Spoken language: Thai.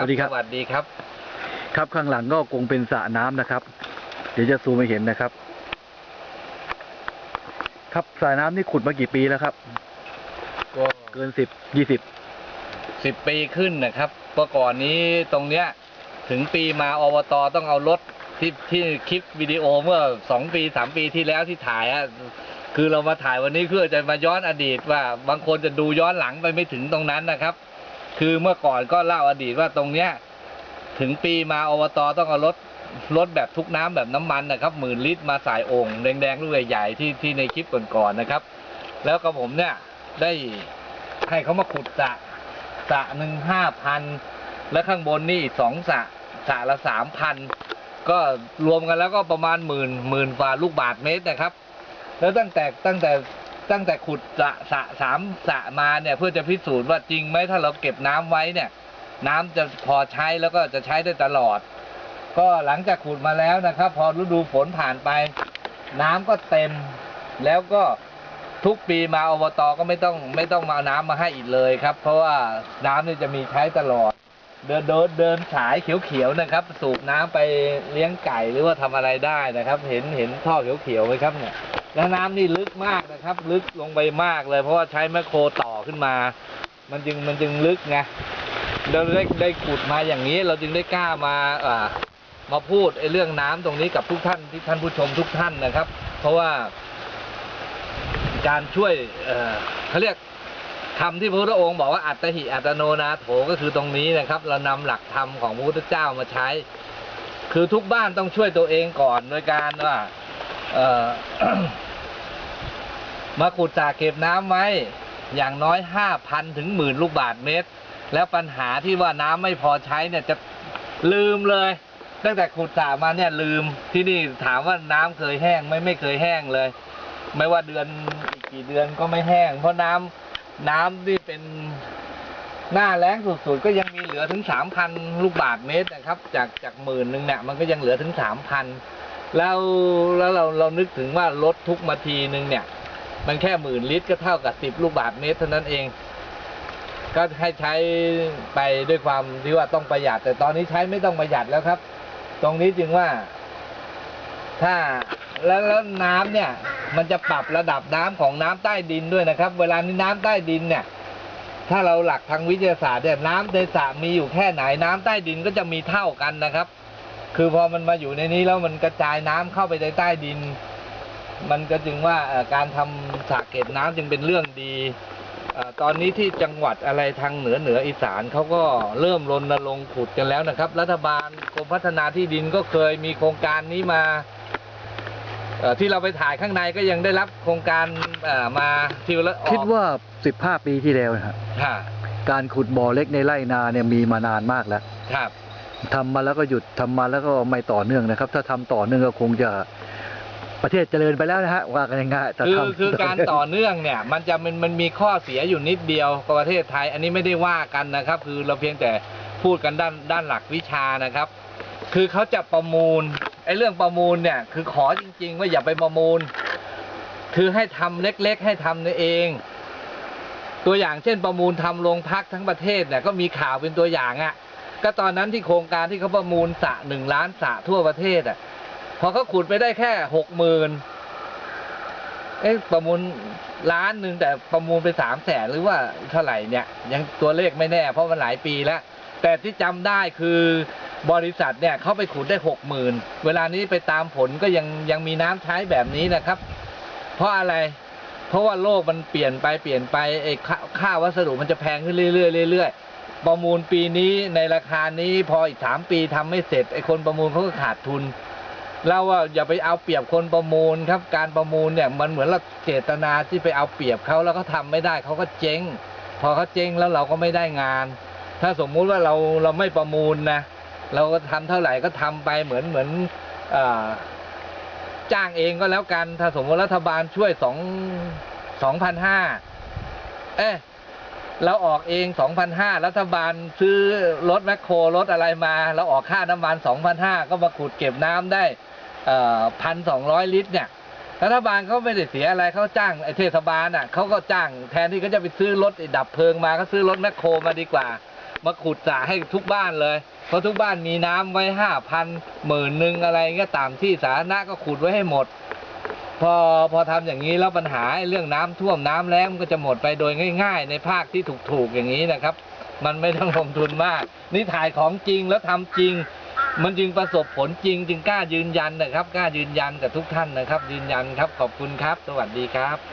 สวัสดีครับ สวัสดีครับ ครับข้างหลังก็คงเป็นสระน้ำนะครับ เดี๋ยวจะซูมให้เห็นนะครับ ครับสระน้ำนี่ขุดมากี่ปีแล้วครับ ก็เกินสิบยี่สิบสิบปีขึ้นนะครับเมื่อก่อนนี้ตรงเนี้ย ถึงปีมาอบตต้องเอารถที่ที่คลิปวิดีโอเมื่อสองปีสามปีที่แล้วที่ถ่ายอะคือเรามาถ่ายวันนี้เพื่อจะมาย้อนอดีตว่า บางคนจะดูย้อนหลังไปไม่ถึงตรงนั้นนะครับ คือเมื่อก่อนก็เล่าอดีตว่าตรงเนี้ย ถึงปีมาอบตต้องเอารถรถแบบทุกน้ำแบบน้ำมันนะครับหมื่นลิตรมาใส่โอ่งแดงๆลูกใหญ่ๆที่ที่ในคลิปก่อนๆนะครับ แล้วก็ผมเนี่ยได้ให้เขามาขุดสะสะหนึ่งห้าพันแล้วข้างบนนี่สองสะสะละสามพันก็รวมกันแล้วก็ประมาณหมื่นหมื่นกว่าลูกบาทเมตรนะครับ แล้วตั้งแต่ตั้งแต่ ตั้งแต่ขุดสระสระสามสระมาเนี่ยเพื่อจะพิสูจน์ว่าจริงไหมถ้าเราเก็บน้ำไว้เนี่ย น้ำจะพอใช้แล้วก็จะใช้ได้ตลอด ก็หลังจากขุดมาแล้วนะครับ พอฤดูฝนผ่านไป น้ำก็เต็ม แล้วก็ทุกปีมาอบตก็ไม่ต้องไม่ต้องมาน้ำมาให้อีกเลยครับ เพราะว่าน้ำนี่จะมีใช้ตลอด เดินเดินเดินสายเขียวๆนะครับ สูบน้ำไปเลี้ยงไก่หรือว่าทำอะไรได้นะครับ เห็นเห็นท่อเขียวๆไหมครับเนี่ย แล้วน้ำนี่ลึกมากนะครับ ลึกลงไปมากเลย เพราะว่าใช้แมคโครต่อขึ้นมา มันจึงมันจึงลึกไงเราได้ได้ขุดมาอย่างนี้ เราจึงได้กล้ามาอ่ามาพูดไอ้เรื่องน้ำตรงนี้กับทุกท่านที่ท่านผู้ชมทุกท่านนะครับ เพราะว่า การช่วยเอ่อเขาเรียกคำที่พระพุทธองค์บอกว่าอัตหิอัตโนนาโถก็คือตรงนี้นะครับ เรานำหลักธรรมของพระพุทธเจ้ามาใช้ คือทุกบ้านต้องช่วยตัวเองก่อนโดยการว่า มาขุดสระเก็บน้ำไว้อย่างน้อยห้าพันถึงหมื่นลูกบาทเมตร แล้วปัญหาที่ว่าน้ำไม่พอใช้เนี่ยจะลืมเลย ตั้งแต่ขุดสระมาเนี่ยลืมที่นี่ถามว่าน้ำเคยแห้งไหม่ไม่เคยแห้งเลย ไม่ว่าเดือนอีกกี่เดือนก็ไม่แห้ง เพราะน้ำน้ำที่เป็นหน้าแล้งสุดๆก็ยังมีเหลือถึงสามพันลูกบาทเมตรนะครับ จากจากหมื่นหนึ่งเนี่ยมันก็ยังเหลือถึงสามพัน แล้วแล้วเราเรานึกถึงว่ารถทุกมาทีหนึ่งเนี่ย มันแค่หมื่นลิตรก็เท่ากับสิบลูกบาทเมตรเท่านั้นเอง ก็ให้ใช้ไปด้วยความที่ว่าต้องประหยัด แต่ตอนนี้ใช้ไม่ต้องประหยัดแล้วครับ ตรงนี้จึงว่า ถ้าแล้วแล้วน้ำเนี่ย มันจะปรับระดับน้ำของน้ำใต้ดินด้วยนะครับ เวลานี้น้ำใต้ดินเนี่ย ถ้าเราหลักทางวิทยาศาสตร์เนี่ยน้ำในสระมีอยู่แค่ไหนน้ำใต้ดินก็จะมีเท่ากันนะครับ คือพอมันมาอยู่ในนี้แล้วมันกระจายน้ำเข้าไปในใต้ดิน มันก็จึงว่าเอ่อการทำสระเก็บน้ำจึงเป็นเรื่องดีเอ่อตอนนี้ที่จังหวัดอะไรทางเหนือเหนืออีสานเขาก็เริ่มรณรงค์ขุดกันแล้วนะครับ รัฐบาลกรมพัฒนาที่ดินก็เคยมีโครงการนี้มาเอ่อที่เราไปถ่ายข้างในก็ยังได้รับโครงการเอ่อมาที่ละออกคิดว่าสิบห้าปีที่แล้วนะครับค่ะการขุดบ่อเล็กในไร่นาเนี่ยมีมานานมากแล้วครับ ทำมาแล้วก็หยุดทำมาแล้วก็ไม่ต่อเนื่องนะครับ ถ้าทำต่อเนื่องก็คงจะประเทศเจริญไปแล้วนะฮะว่ากันง่ายๆแต่คือทำคือการต่อเนื่องเนี่ย มันจะมันมันมีข้อเสียอยู่นิดเดียวกับประเทศไทย อันนี้ไม่ได้ว่ากันนะครับ คือเราเพียงแต่พูดกันด้านด้านหลักวิชานะครับ คือเขาจะประมูลไอ้เรื่องประมูลเนี่ย คือขอจริง ๆ ว่าอย่าไปประมูล คือให้ทำเล็กๆ ให้ทำเอง ตัวอย่างเช่นประมูลทำโรงพักทั้งประเทศเนี่ยก็มีข่าวเป็นตัวอย่างอะ่ะ ก็ตอนนั้นที่โครงการที่เขาประมูลสระหนึ่งล้านสระทั่วประเทศอะ พอเขาขุดไปได้แค่หกหมื่นเอ๊ะประมูลล้านหนึ่งแต่ประมูลไปสามแสนหรือว่าเท่าไหร่เนี่ย ยังตัวเลขไม่แน่ เพราะมันหลายปีแล้ว แต่ที่จำได้คือบริษัทเนี่ยเขาไปขุดได้หกหมื่นเวลานี้ไปตามผลก็ยังยังมีน้ำใช้แบบนี้นะครับ เพราะอะไร เพราะว่าโลกมันเปลี่ยนไปเปลี่ยนไปไอ้ค่าค่าวัสดุมันจะแพงขึ้นเรื่อยๆเรื่อยๆ ประมูลปีนี้ในราคานี้พออีกสามปีทำไม่เสร็จไอ้คนประมูลเขาก็ขาดทุนเราว่าอย่าไปเอาเปรียบคนประมูลครับ การประมูลเนี่ยมันเหมือนเราเจตนาที่ไปเอาเปรียบเขาแล้วเขาทำไม่ได้เขาก็เจ๊ง พอเขาเจ๊งแล้วเราก็ไม่ได้งาน ถ้าสมมุติว่าเราเราไม่ประมูลนะเราก็ทำเท่าไหร่ก็ทำไปเหมือนเหมือนเอ่อจ้างเองก็แล้วกัน ถ้าสมมติรัฐบาลช่วยสองสองพันห้าเอ๊ะ เราออกเองสองพันห้ารัฐบาลซื้อรถแมคโครรถอะไรมา เราออกค่าน้ำมันสองพันห้าก็มาขุดเก็บน้ำได้พันสองร้อยลิตรเนี่ยรัฐบาลเขาไม่ได้เสียอะไรเขาจ้างไอเทศบาลอะเขาก็จ้างแทนที่เขาจะไปซื้อรถดับเพลิงมาก็ซื้อรถแมคโครมาดีกว่า มาขุดสระให้ทุกบ้านเลย เพราะทุกบ้านมีน้ำไว้ห้าพันหมื่นหนึ่งอะไรเงี้ยตามที่สาธารณะก็ขุดไว้ให้หมด พอพอทำอย่างนี้แล้วปัญหาเรื่องน้ำท่วมน้ำแล้งมันก็จะหมดไปโดยง่าย ๆ ในภาคที่ถูกๆอย่างนี้นะครับ มันไม่ต้องลงทุนมาก นี่ถ่ายของจริงแล้วทำจริง มันจึงประสบผลจริง จึงกล้ายืนยันนะครับ กล้ายืนยันกับทุกท่านนะครับ ยืนยันครับขอบคุณครับ สวัสดีครับ